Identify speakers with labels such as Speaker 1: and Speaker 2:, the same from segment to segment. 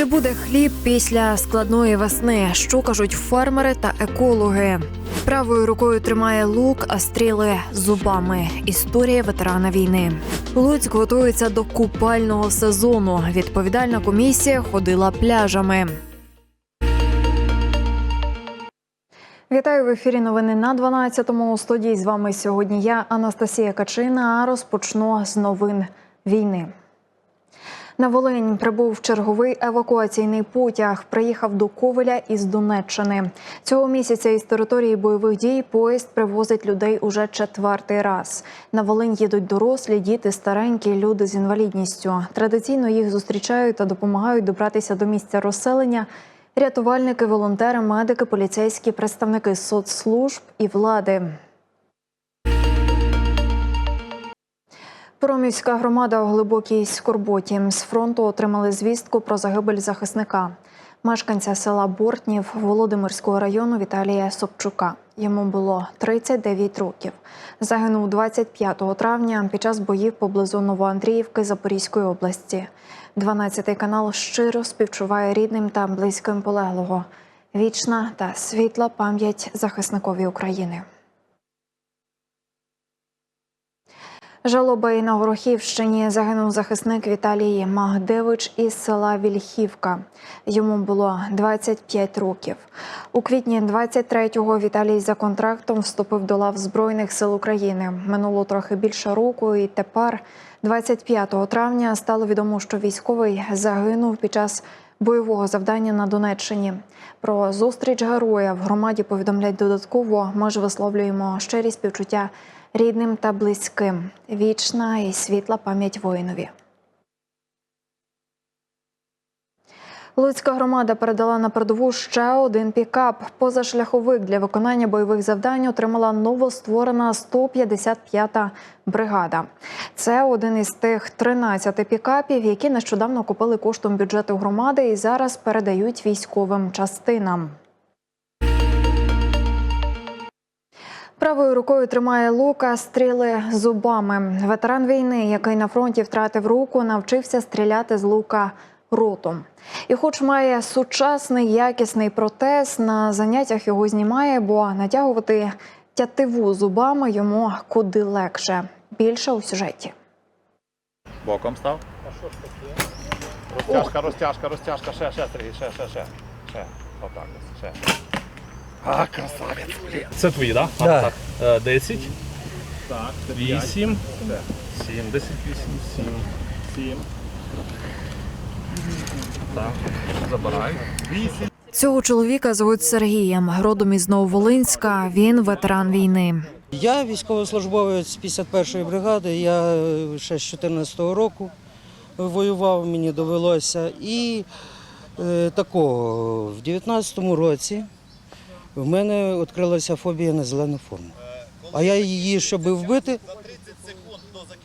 Speaker 1: Чи буде хліб після складної весни? Що кажуть фермери та екологи? Правою рукою тримає лук, а стріли зубами. Історія ветерана війни. Луцьк готується до купального сезону. Відповідальна комісія ходила пляжами. Вітаю в ефірі. Новини на 12-му. У студії з вами сьогодні я, Анастасія Качина. А розпочну з новин війни. На Волинь прибув черговий евакуаційний потяг. Приїхав до Ковеля із Донеччини. Цього місяця із території бойових дій поїзд привозить людей уже четвертий раз. На Волинь їдуть дорослі, діти, старенькі, люди з інвалідністю. Традиційно їх зустрічають та допомагають добратися до місця розселення. Рятувальники, волонтери, медики, поліцейські, представники соцслужб і влади. Промівська громада у глибокій скорботі з фронту отримали звістку про загибель захисника, мешканця села Бортнів Володимирського району Віталія Собчука. Йому було 39 років. Загинув 25 травня під час боїв поблизу Новоандріївки Запорізької області. 12 канал щиро співчуває рідним та близьким полеглого. Вічна та світла пам'ять захисникові України. Жалоба і на Горохівщині загинув захисник Віталій Магдевич із села Вільхівка. Йому було 25 років. У квітні 23-го Віталій за контрактом вступив до лав Збройних сил України. Минуло трохи більше року, і тепер, 25 травня, стало відомо, що військовий загинув під час бойового завдання на Донеччині. Про зустріч героя в громаді повідомляють додатково. Ми ж висловлюємо щирі співчуття рідним та близьким. Вічна і світла пам'ять воїнові. Луцька громада передала на передову ще один пікап. Позашляховик для виконання бойових завдань отримала новостворена 155-та бригада. Це один із тих 13 пікапів, які нещодавно купили коштом бюджету громади і зараз передають військовим частинам. Правою рукою тримає лука, стріли зубами. Ветеран війни, який на фронті втратив руку, навчився стріляти з лука ротом. І, хоч має сучасний якісний протез, на заняттях його знімає, бо натягувати тятиву зубами йому куди легше. Більше у сюжеті.
Speaker 2: Боком став. Розтяжка, розтяжка, розтяжка, ще, ще, Сергій, ще, ще, ще. Ще. Отак ще. А, красавець, блін.
Speaker 3: Це твої, так?
Speaker 4: Да.
Speaker 3: так? Е, 10,
Speaker 2: Так,
Speaker 3: 8, 7,
Speaker 2: Ще.
Speaker 3: 10, 8, 7.
Speaker 2: Сім.
Speaker 3: Так, забирай.
Speaker 2: Вісім.
Speaker 1: Цього чоловіка звуть Сергієм. Родом із Нововолинська. Він ветеран війни.
Speaker 4: Я військовослужбовець 51-ї бригади. Я е, ще з 14-го року воював, мені довелося. І е, такого, в 19-му році в мене відкрилася фобія на зелену форму. А я її, щоб вбити,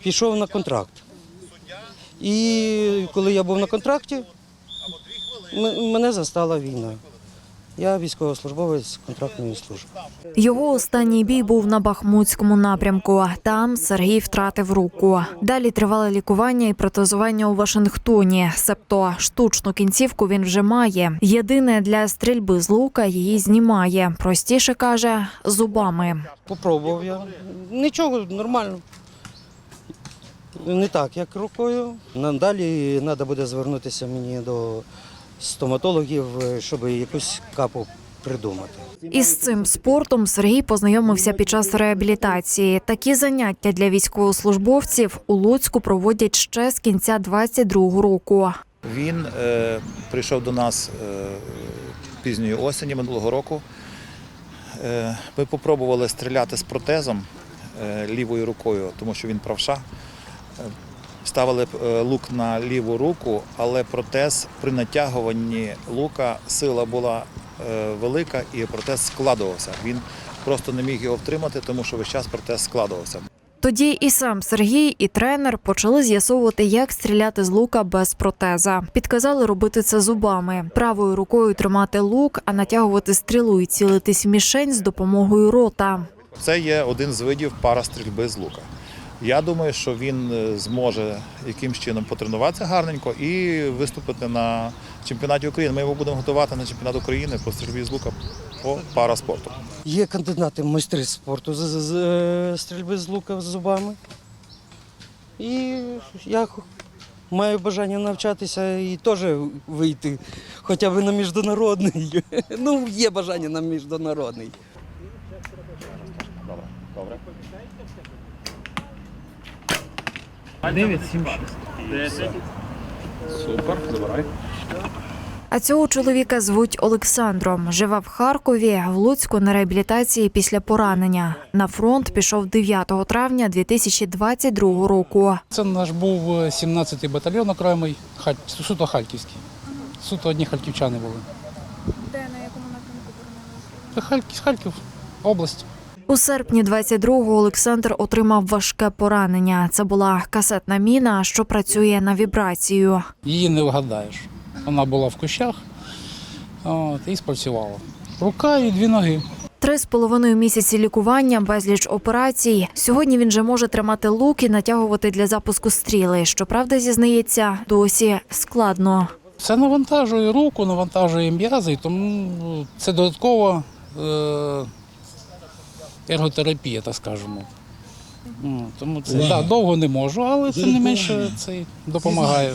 Speaker 4: пішов на контракт. І коли я був на контракті, мене застала війна. Я військовослужбовець контрактної служби.
Speaker 1: Його останній бій був на Бахмутському напрямку. Там Сергій втратив руку. Далі тривало лікування і протезування у Вашингтоні. Себто штучну кінцівку він вже має. Єдине для стрільби з лука її знімає. Простіше каже зубами.
Speaker 4: Попробував я. Нічого, нормально. Не так, як рукою. Надалі треба буде звернутися мені до стоматологів, щоб якусь капу придумати.
Speaker 1: Із цим спортом Сергій познайомився під час реабілітації. Такі заняття для військовослужбовців у Луцьку проводять ще з кінця 22-го року.
Speaker 2: Він е, прийшов до нас е, пізньої осені минулого року. Е, ми спробували стріляти з протезом е, лівою рукою, тому що він правша. Ставили е, лук на ліву руку, але протез при натягуванні лука сила була е, велика і протез складувався. Він просто не міг його втримати, тому що весь час протез складувався.
Speaker 1: Тоді і сам Сергій, і тренер почали з'ясовувати, як стріляти з лука без протеза. Підказали робити це зубами, правою рукою тримати лук, а натягувати стрілу і цілитись в мішень з допомогою рота.
Speaker 2: Це є один з видів парастрільби з лука. Я думаю, що він е, зможе якимсь чином потренуватися гарненько і виступити на чемпіонаті України. Ми його будемо готувати на чемпіонат України по стрільбі з лука по параспорту.
Speaker 4: Є кандидати в майстри спорту з, з, з е, стрільби з лука з зубами. І я маю бажання навчатися і теж вийти хоча б на міжнародний. Ну, є бажання на міжнародний.
Speaker 3: Дев'ять, сім, шість. Супер, забирай.
Speaker 1: А цього чоловіка звуть Олександром. Живе в Харкові, в Луцьку на реабілітації після поранення. На фронт пішов 9 травня 2022 року.
Speaker 5: Це наш був е, 17-й батальйон окремий, Халь- суто харківський. Суто одні харківчани були.
Speaker 1: Де на якому напрямку
Speaker 5: Це Харків, Харків, область.
Speaker 1: У серпні 22-го Олександр отримав важке поранення. Це була касетна міна, що працює на вібрацію.
Speaker 5: Її не вгадаєш. Вона була в кущах от, і спрацювала. Рука і дві ноги.
Speaker 1: Три з половиною місяці лікування, безліч операцій. Сьогодні він же може тримати лук і натягувати для запуску стріли. Щоправда, зізнається, досі складно.
Speaker 5: Це навантажує руку, навантажує м'язи, тому ну, це додаткова е, ерготерапія, так скажемо. Ну, Тому це да, довго не можу, але тим не менше це допомагає.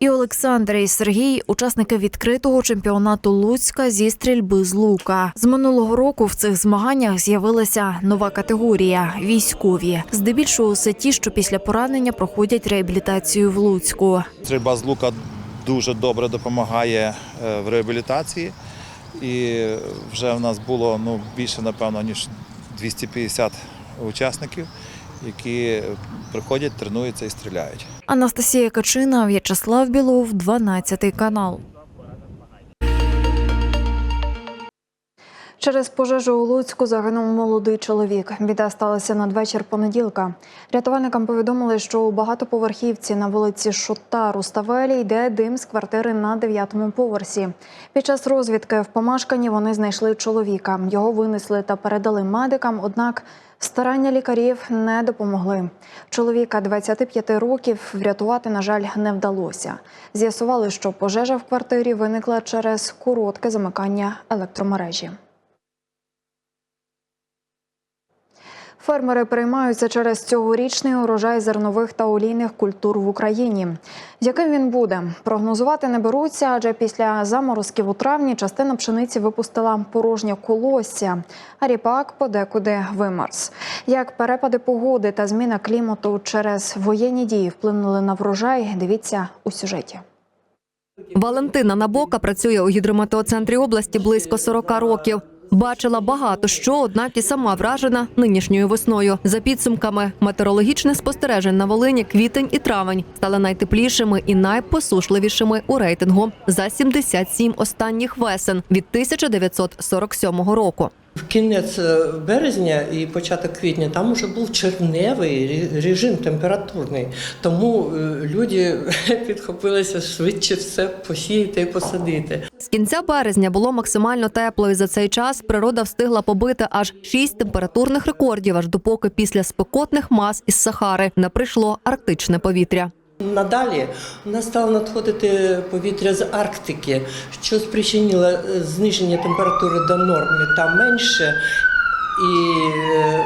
Speaker 1: І Олександр і Сергій учасники відкритого чемпіонату Луцька зі стрільби з лука. З минулого року в цих змаганнях з'явилася нова категорія військові. Здебільшого все ті, що після поранення проходять реабілітацію в Луцьку.
Speaker 2: Стрільба з лука дуже добре допомагає е, в реабілітації. І вже в нас було ну, більше, напевно, ніж 250 учасників, які приходять, тренуються і стріляють.
Speaker 1: Анастасія Качина, В'ячеслав Білов, 12 канал. Через пожежу у Луцьку загинув молодий чоловік. Біда сталася надвечір понеділка. Рятувальникам повідомили, що у багатоповерхівці на вулиці Шута Руставелі йде дим з квартири на дев'ятому поверсі. Під час розвідки в помешканні вони знайшли чоловіка. Його винесли та передали медикам. Однак старання лікарів не допомогли. Чоловіка 25 років врятувати, на жаль, не вдалося. З'ясували, що пожежа в квартирі виникла через коротке замикання електромережі. Фермери переймаються через цьогорічний урожай зернових та олійних культур в Україні. Яким він буде, прогнозувати не беруться, адже після заморозків у травні частина пшениці випустила порожнє колосся, а ріпак подекуди вимерз. Як перепади погоди та зміна клімату через воєнні дії вплинули на врожай, дивіться у сюжеті.
Speaker 6: Валентина Набока працює у гідрометеоцентрі області близько 40 років. Бачила багато що, однак і сама вражена нинішньою весною. За підсумками метеорологічних спостережень на Волині квітень і травень стали найтеплішими і найпосушливішими у рейтингу за 77 останніх весен від 1947 року.
Speaker 7: В кінець е, березня і початок квітня там уже був червневий режим температурний, тому е, люди підхопилися швидше все посіяти і посадити.
Speaker 6: З кінця березня було максимально тепло, і за цей час природа встигла побити аж шість температурних рекордів, аж допоки після спекотних мас із Сахари не прийшло арктичне повітря.
Speaker 7: Надалі у нас стало надходити повітря з Арктики, що спричинило е, зниження температури до норми та менше. І е,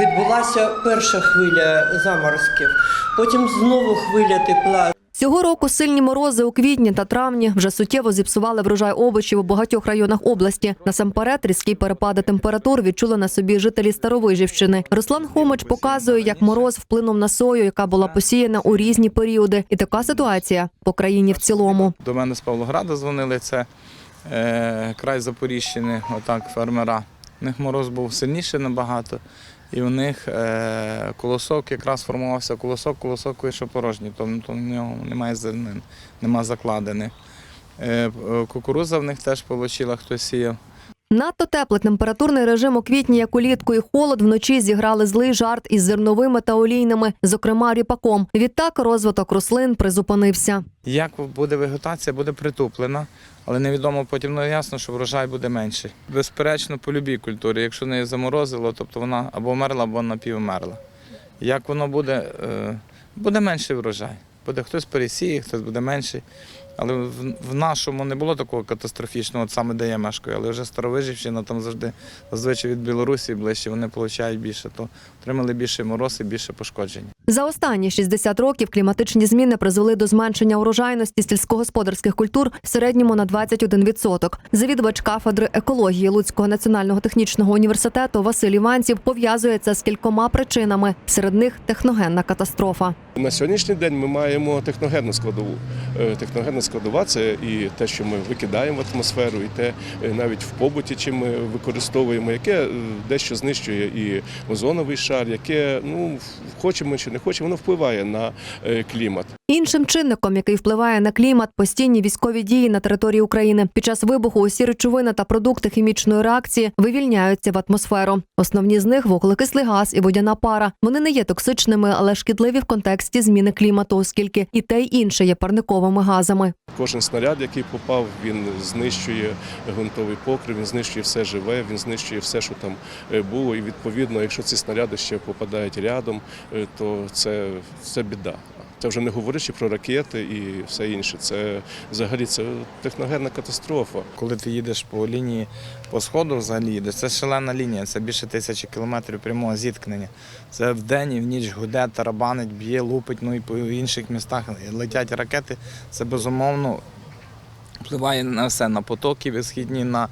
Speaker 7: відбулася перша хвиля заморозків, потім знову хвиля тепла.
Speaker 6: Цього року сильні морози у квітні та травні вже суттєво зіпсували врожай овочів у багатьох районах області. Насамперед, різкі перепади температур відчули на собі жителі Старовижівщини. Руслан Хомич показує, як мороз вплинув на сою, яка була посіяна у різні періоди. І така ситуація по країні в цілому.
Speaker 8: До мене з Павлограда дзвонили, це е, край Запоріжщини, отак, фермера. У них мороз був сильніший набагато, і у них е, колосок якраз формувався колосок, колосок вийшов порожній, тобто в нього немає зернин, немає закладених. Е, е, кукуруза в них теж получила, хто сіяв.
Speaker 6: Надто теплий температурний режим у квітні, як улітку, і холод вночі зіграли злий жарт із зерновими та олійними, зокрема ріпаком. Відтак розвиток рослин призупинився.
Speaker 8: Як буде вегетація, буде притуплена, але невідомо потім ну, ясно, що врожай буде менший. Безперечно, по любій культурі, якщо неї заморозило, тобто вона або вмерла, або напівмерла. Як воно буде, е, буде менший врожай. Буде хтось пересіє, хтось буде менший. Але в, в нашому не було такого катастрофічного, от саме де я мешкаю, але вже Старовижівщина там завжди зазвичай від Білорусі ближче, вони отримують більше, то отримали більше мороз і більше пошкоджень.
Speaker 6: За останні 60 років кліматичні зміни призвели до зменшення урожайності сільськогосподарських культур в середньому на 21%. Завідувач кафедри екології Луцького національного технічного університету Василь Іванців пов'язує це з кількома причинами. Серед них техногенна катастрофа.
Speaker 9: На сьогоднішній день ми маємо техногенну складову. Е, Техногенна складова це і те, що ми викидаємо в атмосферу, і те е, навіть в побуті, чим ми використовуємо, яке е, дещо знищує і озоновий шар, яке ну хочемо чи не хочемо, воно впливає на клімат.
Speaker 6: Іншим чинником, який впливає на клімат, постійні військові дії на території України. Під час вибуху усі речовини та продукти хімічної реакції вивільняються в атмосферу. Основні з них вуглекислий газ і водяна пара. Вони не є токсичними, але шкідливі в контексті зміни клімату, оскільки і те й інше є парниковими газами.
Speaker 9: Кожен снаряд, який попав, він знищує ґрунтовий покрив, він знищує все живе, він знищує все, що там е, було. І відповідно, якщо ці снаряди ще попадають рядом, е, то це, це біда. Це вже не говорячи про ракети і все інше. Це взагалі це техногенна катастрофа.
Speaker 8: Коли ти їдеш по лінії по сходу, взагалі їдеш, це шалена лінія, це більше тисячі кілометрів прямого зіткнення. Це вдень і в ніч гуде, тарабанить, б'є, лупить, ну і по інших містах летять ракети. Це безумовно впливає на все, на потоки висхідні, на,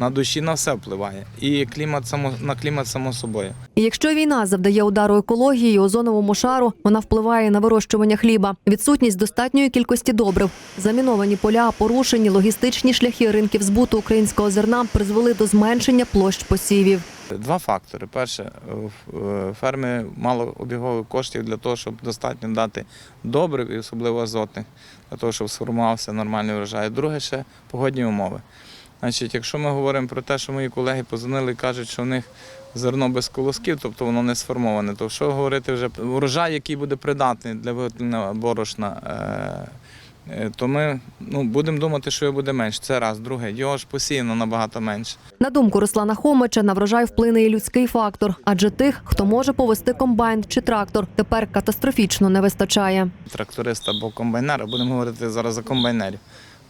Speaker 8: на душі, на все впливає. І клімат само, на клімат само собою.
Speaker 6: І якщо війна завдає удару екології озоновому шару, вона впливає на вирощування хліба, відсутність достатньої кількості добрив, заміновані поля, порушені логістичні шляхи ринків збуту українського зерна призвели до зменшення площ посівів.
Speaker 8: Два фактори. Перше, в ферми мало обігових коштів для того, щоб достатньо дати добрив і особливо азотних, для того, щоб сформувався нормальний врожай. Друге ще погодні умови. Значить, якщо ми говоримо про те, що мої колеги позвонили і кажуть, що в них зерно без колосків, тобто воно не сформоване, то що говорити вже про врожай, який буде придатний для виготовлення борошна, е, е, то ми ну, будемо думати, що його буде менше. Це раз. Друге, його ж посіяно набагато менше.
Speaker 6: На думку Руслана Хомича, на врожай вплине і людський фактор, адже тих, хто може повести комбайн чи трактор, тепер катастрофічно не вистачає.
Speaker 8: тракториста або комбайнера, будемо говорити зараз за комбайнерів,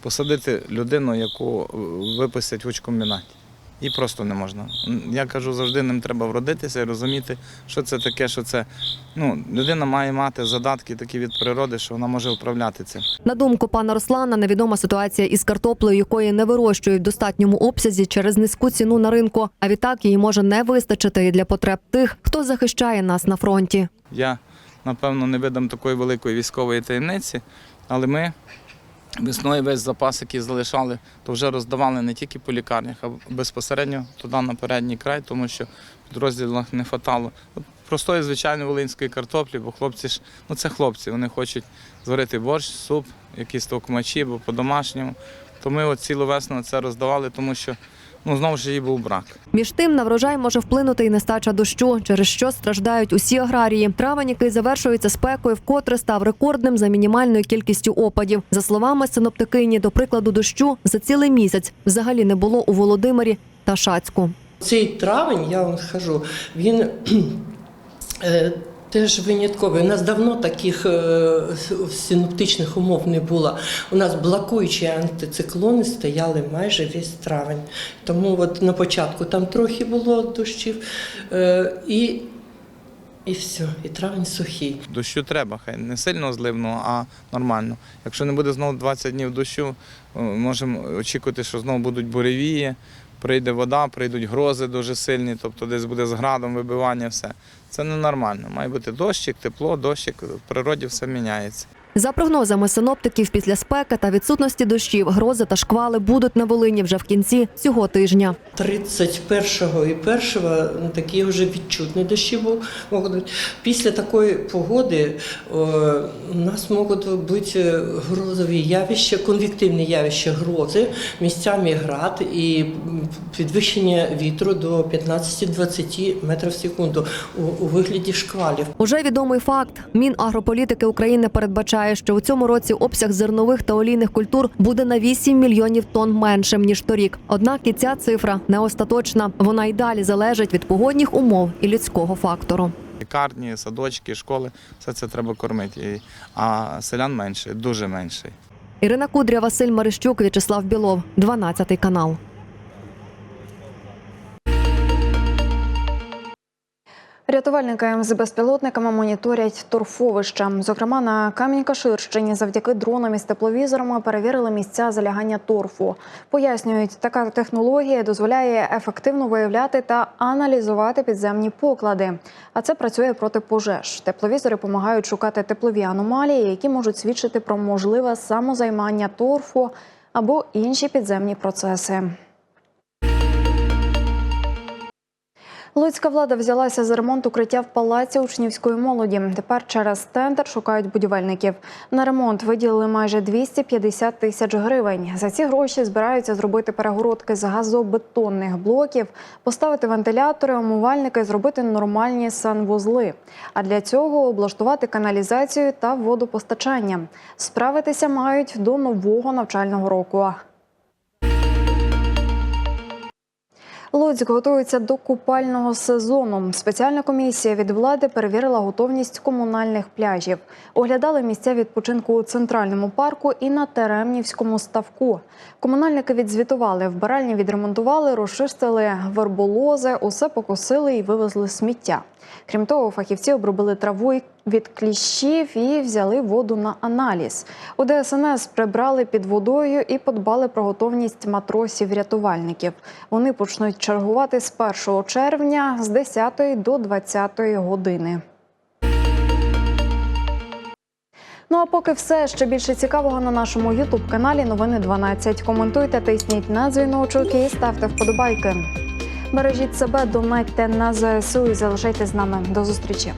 Speaker 8: посадити людину, яку е, випустять в учкомбінаті. І просто не можна. Я кажу, завжди ним треба вродитися і розуміти, що це таке, що це. Ну, людина має мати задатки такі від природи, що вона може управляти цим.
Speaker 6: На думку пана Руслана, невідома ситуація із картоплею, якої не вирощують в достатньому обсязі через низьку ціну на ринку. А відтак її може не вистачити і для потреб тих, хто захищає нас на фронті.
Speaker 8: Я, напевно, не видам такої великої військової таємниці, але ми весною весь запас, який залишали, то вже роздавали не тільки по лікарнях, а безпосередньо туди на передній край, тому що в підрозділах не хватало. Простої, звичайної волинської картоплі, бо хлопці ж, ну це хлопці, вони хочуть зварити борщ, суп, якісь товкмачі, бо по-домашньому. То ми от цілу весну це роздавали, тому що ну, знову ж її був брак.
Speaker 6: Між тим на врожай може вплинути і нестача дощу, через що страждають усі аграрії. Травень, який завершується спекою, вкотре став рекордним за мінімальною кількістю опадів. За словами синоптикині, до прикладу, дощу за цілий місяць взагалі не було у Володимирі та Шацьку.
Speaker 7: Цей травень, я вам скажу, він е, теж винятковий. У нас давно таких е, синоптичних умов не було. У нас блокуючі антициклони стояли майже весь травень. Тому от на початку там трохи було дощів. Е, і, і все, і травень сухий.
Speaker 8: Дощу треба, хай не сильно зливного, а нормально. Якщо не буде знову 20 днів дощу, е, можемо очікувати, що знову будуть буревії, прийде вода, прийдуть грози дуже сильні, тобто десь буде з градом вибивання, все. Це ненормально. Має бути дощик, тепло, дощик, в природі все міняється.
Speaker 6: За прогнозами синоптиків, після спеки та відсутності дощів, грози та шквали будуть на Волині вже в кінці цього тижня.
Speaker 7: 31-го і 1-го ну, такі вже відчутні дощі бу- можуть. Після такої погоди у нас можуть бути грозові явища, конвективні явища грози, місцями град і підвищення вітру до 15-20 метрів в секунду у вигляді шквалів.
Speaker 6: Уже відомий факт. Мінагрополітики України передбачає, що у цьому році обсяг зернових та олійних культур буде на 8 мільйонів тонн меншим ніж торік. Однак і ця цифра не остаточна. Вона й далі залежить від погодних умов і людського фактору.
Speaker 8: лікарні, садочки, школи. Все це треба кормити. А селян менше, дуже менше.
Speaker 6: Ірина Кудря, Василь Марищук, В'ячеслав Білов, 12 канал.
Speaker 1: Рятувальники з безпілотниками моніторять торфовища. Зокрема, на Камінь-Каширщині завдяки дронам із тепловізорами перевірили місця залягання торфу. Пояснюють, така технологія дозволяє ефективно виявляти та аналізувати підземні поклади. А це працює проти пожеж. Тепловізори допомагають шукати теплові аномалії, які можуть свідчити про можливе самозаймання торфу або інші підземні процеси. Луцька влада взялася за ремонт укриття в палаці учнівської молоді. Тепер через тендер шукають будівельників. На ремонт виділили майже 250 тисяч гривень. За ці гроші збираються зробити перегородки з газобетонних блоків, поставити вентилятори, умивальники, зробити нормальні санвузли. А для цього облаштувати каналізацію та водопостачання. Справитися мають до нового навчального року. Луцьк готується до купального сезону. Спеціальна комісія від влади перевірила готовність комунальних пляжів. Оглядали місця відпочинку у центральному парку і на Теремнівському ставку. Комунальники відзвітували, вбиральні відремонтували, розчистили верболози, усе покосили і вивезли сміття. Крім того, фахівці обробили траву й від кліщів і взяли воду на аналіз. У ДСНС прибрали під водою і подбали про готовність матросів-рятувальників. Вони почнуть чергувати з 1 червня з 10 до 20 години. Ну а поки все ще більше цікавого на нашому Ютуб каналі Новини 12. Коментуйте, тисніть на дзвіночок і ставте вподобайки. Бережіть себе, донайте на ЗСУ і залишайтесь з нами. До зустрічі.